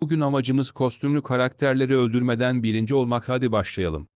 Bugün amacımız kostümlü karakterleri öldürmeden birinci olmak hadi başlayalım.